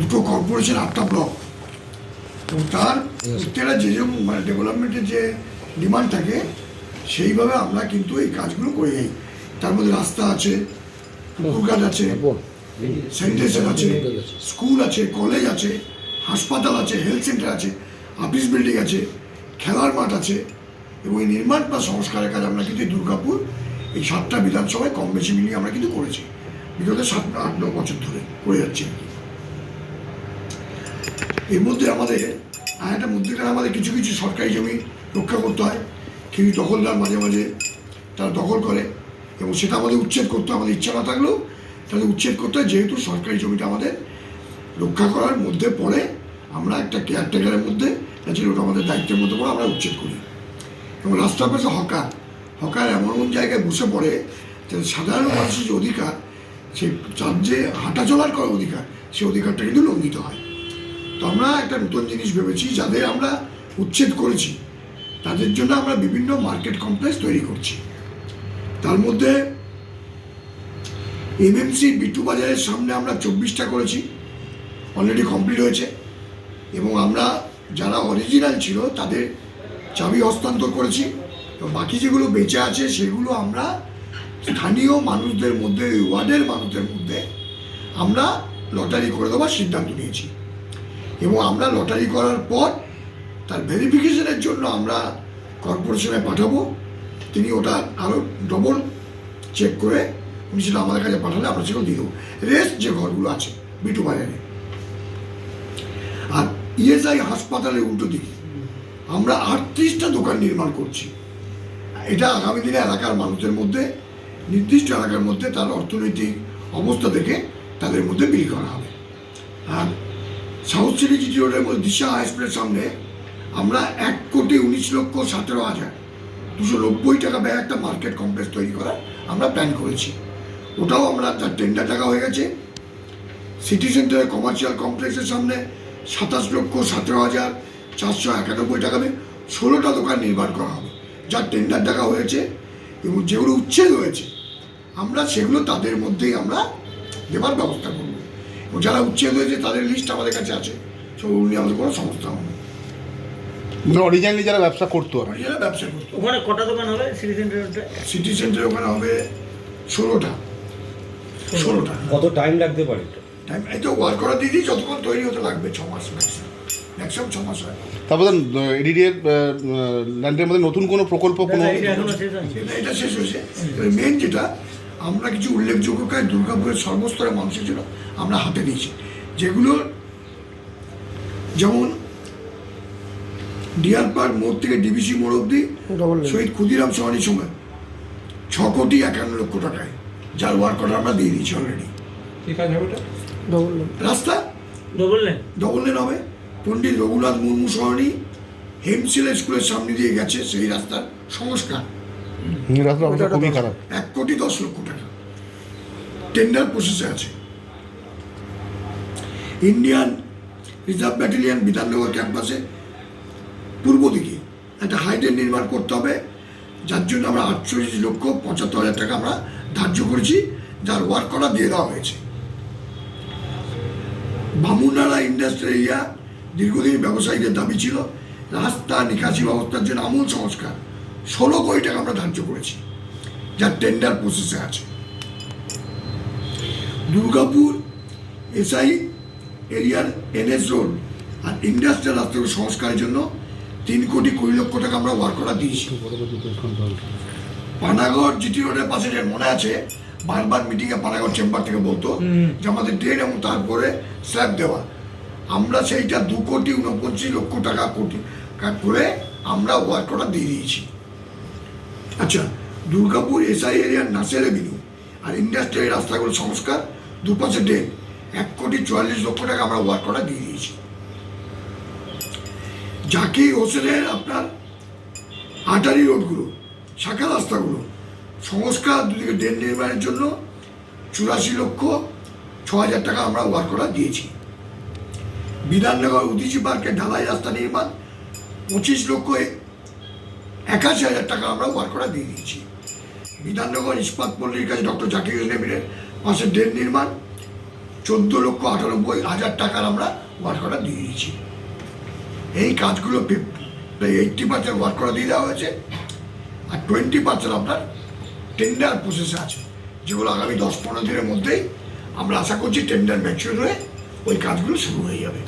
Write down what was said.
দুটো কর্পোরেশন আটটা ব্লক এবং তার প্রত্যেকটা যে যে মানে ডেভেলপমেন্টের যে ডিমান্ড থাকে সেইভাবে আমরা কিন্তু এই কাজগুলো করে যাই। তার মধ্যে রাস্তা আছে পুকুরঘাট আছে স্যানিটেশন আছে স্কুল আছে কলেজ আছে হাসপাতাল আছে হেলথ সেন্টার আছে অফিস বিল্ডিং আছে খেলার মাঠ আছে এবং এই নির্মাণ বা সংস্কারের কাজ আমরা কিন্তু দুর্গাপুর এই সাতটা বিধানসভায় কম বেশি মিলিয়ে আমরা কিন্তু করেছি। বিগত সাত আট ন বছর ধরে করে যাচ্ছি আর কি। এর মধ্যে আমাদের আর একটা মধ্যেখানে আমাদের কিছু কিছু সরকারি জমি রক্ষা করতে হয়। কিছু দখলদার মাঝে মাঝে তারা দখল করে এবং সেটা আমাদের উচ্ছেদ করতে আমাদের ইচ্ছা না থাকলেও তাহলে উচ্ছেদ করতে হয়। যেহেতু সরকারি জমিটা আমাদের রক্ষা করার মধ্যে পড়ে, আমরা একটা কেয়ারটেকারের মধ্যে ওটা আমাদের দায়িত্বের মধ্যে পড়ে, আমরা উচ্ছেদ করি। এবং রাস্তার পাশে হকার হকার এমন এমন জায়গায় বসে পড়ে যে সাধারণ মানুষের যে অধিকার, সে তার যে হাঁটা চলার করার অধিকার সেই অধিকারটা কিন্তু লঙ্ঘিত হয়। তো আমরা একটা নতুন জিনিস ভেবেছি যাদের আমরা উচ্ছেদ করেছি। তাদের জন্য আমরা বিভিন্ন মার্কেট কমপ্লেক্স তৈরি করছি। তার মধ্যে এমএমসি বিটু বাজারের সামনে আমরা চব্বিশটা করেছি। অলরেডি কমপ্লিট হয়েছে। এবং আমরা যারা অরিজিনাল ছিল, তাদের চাবি হস্তান্তর করেছি। বাকি যেগুলো বেঁচে আছে, সেগুলো আমরা স্থানীয় মানুষদের মধ্যে, ওয়ার্ডের মানুষদের মধ্যে আমরা লটারি করে দেওয়ার সিদ্ধান্ত নিয়েছি। এবং আমরা লটারি করার পর তার ভেরিফিকেশনের জন্য আমরা কর্পোরেশনে পাঠাবো। তিনি ওটা আরও ডবল চেক করে উনি সেটা আমাদের কাছে পাঠালে আমরা সেগুলো দিয়ে দেবো। রেস্ট যে ঘরগুলো আছে, বিটু বাজারে। আর ইএসআই হাসপাতালের উল্টো দিকে। আমরা আটত্রিশটা দোকান নির্মাণ করছি। এটা আগামী দিনে এলাকার মানুষের মধ্যে, নির্দিষ্ট এলাকার মধ্যে তার অর্থনৈতিক অবস্থা দেখে তাদের মধ্যে বিলি করা হবে। আর সাউথ সিটি জিটি রোডের দিশা হাই স্কুলের সামনে আমরা এক কোটি উনিশ লক্ষ সতেরো হাজার দুশো নব্বই টাকা ব্যয় একটা মার্কেট কমপ্লেক্স তৈরি করার আমরা প্ল্যান করেছি। ওটাও আমরা তার টেন্ডার টাকা হয়ে গেছে। সিটি সেন্টারের কমার্শিয়াল কমপ্লেক্সের সামনে সাতাশ লক্ষ সতেরো হাজার চারশো একানব্বই টাকা দিয়ে ষোলোটা দোকান নির্মাণ করা হবে, যার টেন্ডার টাকা হয়েছে এবং যেগুলো উচ্ছেদ হয়েছে, আমরা সেগুলো তাদের মধ্যেই আমরা দেবার ব্যবস্থা করব। যারা উচ্ছেদ হয়েছে তাদের লিস্ট আমাদের কাছে আছে। সেগুলো নিয়ে আমাদের কোনো সমস্যা হবে অরিজিনালি যারা ব্যবসা করতো আর যারা ব্যবসা করতো। ওখানে কটা দোকান হবে? সিটি সেন্টারে সিটি সেন্টারে ওখানে হবে ষোলোটা। ষোলোটা। কত টাইম লাগতে পারে টাইম এই তো ওয়ার্ক করা দিদি যতক্ষণ তৈরি হতে লাগবে ছ মাস ম্যাক্সিমাম ম্যাক্সিমাম ছ মাস হয়। তারপর এডিডিএর ল্যান্ডের মধ্যে নতুন কোনো প্রকল্প কোনো এটা শেষ হয়েছে। মেন যেটা আমরা কিছু উল্লেখযোগ্য কাজ দুর্গাপুরের সর্বস্তরের মানুষের জন্য আমরা হাতে দিয়েছি যেগুলো যেমন ডিয়ার পার্ক মোড় থেকে ডিবিসি মোড় অব্দি শহীদ ক্ষুদিরাম সহানির সময় ছ কোটি একান্ন লক্ষ টাকায় যার ওয়ার্ক অর্ডার আমরা দিয়ে দিয়েছি অলরেডি রাস্তা? ডবল লেন হবে। পণ্ডিত রঘুনাথ মুর্মু সরণি হেমসিলা স্কুলের সামনে দিয়ে গেছে সেই রাস্তার সংস্কার। রাস্তার অবস্থা খুবই খারাপ। এক কোটি দশ লক্ষ টাকা। টেন্ডার প্রসেসে আছে। ইন্ডিয়ান রিজার্ভ ব্যাটালিয়ন বিধাননগর ক্যাম্পাসে পূর্ব দিকে একটা হাইডেন নির্মাণ করতে হবে। যার জন্য আমরা আটচল্লিশ লক্ষ পঁচাত্তর হাজার টাকা আমরা ধার্য করেছি। যার ওয়ার্ক করা দিয়ে দেওয়া হয়েছে। বামুনারা ইন্ডাস্ট্রিয়াল এরিয়া দীর্ঘদিন ব্যবসায়ীদের দাবি ছিল। রাস্তা নিকাশি ব্যবস্থার জন্য আমূল সংস্কার। ষোলো কোটি টাকা আমরা ধার্য করেছি যার টেন্ডার প্রসেসে আছে। দুর্গাপুর এসআই এরিয়ার এনএস রোড আর ইন্ডাস্ট্রিয়াল রাস্তাগুলো সংস্কারের জন্য তিন কোটি কুড়ি লক্ষ টাকা আমরা ওয়ার্ক করা দিয়েছি। পানাগড় জিটি রোডের পাশে যে মনে আছে বারবার মিটিংয়ে পানাগড় চেম্বার থেকে বলতো যে আমাদের ড্রেন এবং তারপরে স্ল্যাব দেওয়া। আমরা সেইটা দু কোটি উনপঞ্চাশ লক্ষ টাকা কোটি করে আমরা ওয়ার্ক করা দিয়ে দিয়েছি। আচ্ছা দুর্গাপুর এসআই এরিয়ার নাসের এভিনিউ আর ইন্ডাস্ট্রিয়াল রাস্তাগুলো সংস্কার দুপাশে ড্রেন এক কোটি চুয়াল্লিশ লক্ষ টাকা আমরা ওয়ার্ক করা দিয়ে দিয়েছি। জাকির হোসেনের আপনার আটারি রোডগুলো, শাখা রাস্তাগুলো, সংস্কার দুদিকে ড্রেন নির্মাণের জন্য চুরাশি লক্ষ ছ হাজার টাকা আমরা ওয়ার্ক করা দিয়েছি। বিধাননগর উদিচি পার্কে ঢালাই রাস্তা নির্মাণ, পঁচিশ লক্ষ একাশি হাজার টাকা আমরা ওয়ার্ক করা দিয়ে দিয়েছি। বিধাননগর ইস্পাত পল্লীর কাছে ডক্টর জাকির হোসেনের পাশে ড্রেন নির্মাণ, চোদ্দ লক্ষ আটানব্বই হাজার টাকার আমরা ওয়ার্ক অর্ডার দিয়ে দিয়েছি। এই কাজগুলো প্রায় এইটটি পার্সেন্ট ওয়ার্ক অর্ডার দিয়ে দেওয়া হয়েছে আর টোয়েন্টি পার্সেন্ট আপনার টেন্ডার প্রসেসে আছে, যেগুলো আগামী দশ পনেরো দিনের মধ্যেই আমরা আশা করছি টেন্ডার ম্যাচিওর হয়ে ওই কাজগুলো শুরু হয়ে যাবে।